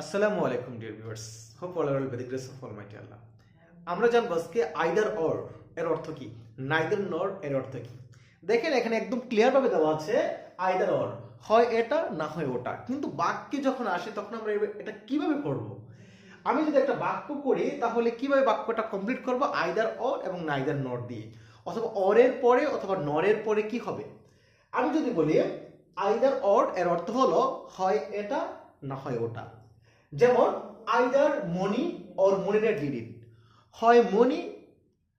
আসসালামু আলাইকুম dear viewers hope all are will be grace of almighty Allah আমরা জানব আজকে আইদার অর এর অর্থ কি? নাইদার নর এর অর্থ কি? দেখেন এখানে একদম ক্লিয়ার ভাবে দেওয়া আছে আইদার অর হয় এটা না হয় ওটা। কিন্তু বাক্যে যখন আসে তখন আমরা এটা কীভাবে করব? আমি যদি একটা বাক্য করি তাহলে কীভাবে বাক্যটা কমপ্লিট করব? আইদার অর এবং নাইদার নর দিয়ে। অথবা অরের পরে অথবা নরের পরে কি হবে? আমি যদি বলি আইদার অর এর অর্থ হলো হয় এটা না হয় ওটা। যেমন either Moni or Monira did it হয় মনি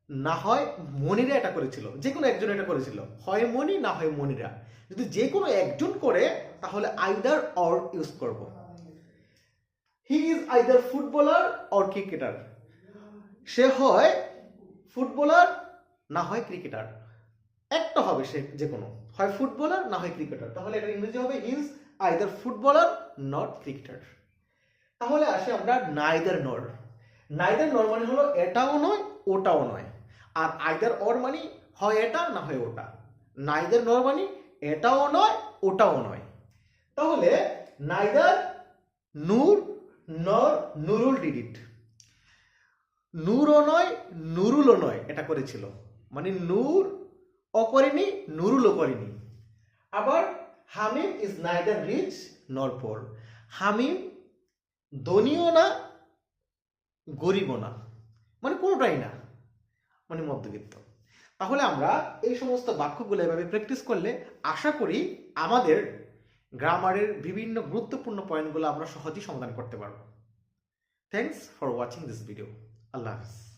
না হয় মনিরা এটা করেছিল। যে কোনো একজন এটা করেছিল। হয় মনি না হয় মনিরা যদি যে কোনো একজন করে, তাহলে আইদার অর ইউজ করব। He is either footballer or cricketer সে হয় ফুটবলার না হয় ক্রিকেটার একটা হবে সে যে কোনো হয় ফুটবলার না হয় ক্রিকেটার তাহলে এটা ইংরেজি হবে is either footballer not cricketer তাহলে আসে আমরা নাইদার নর নাইদার নর মানে হলো এটাও নয়, ওটাও নয়। আর আইদার অর মানে হয় এটা না হয় ওটা। নাইদার নর মানে এটাও নয়, ওটাও নয়। তাহলে নাইদার নূর, নর, নুরুল ডিডিট নূরও নয়, নুরুলও নয়, এটা করেছিল। মানে নূর ও করেনি, নুরুলও করেনি। আবার Hamim is neither rich nor poor Hamim ধনীও না, গরিবও না। মানে কোনোটাই না। মানে মধ্যবিত্ত। তাহলে আমরা এই সমস্ত বাক্যগুলো এভাবে প্র্যাকটিস করলে আশা করি আমাদের গ্রামারের বিভিন্ন গুরুত্বপূর্ণ পয়েন্টগুলো আমরা সহজেই সমাধান করতে পারব। Thanks for watching this video Allah Hafiz.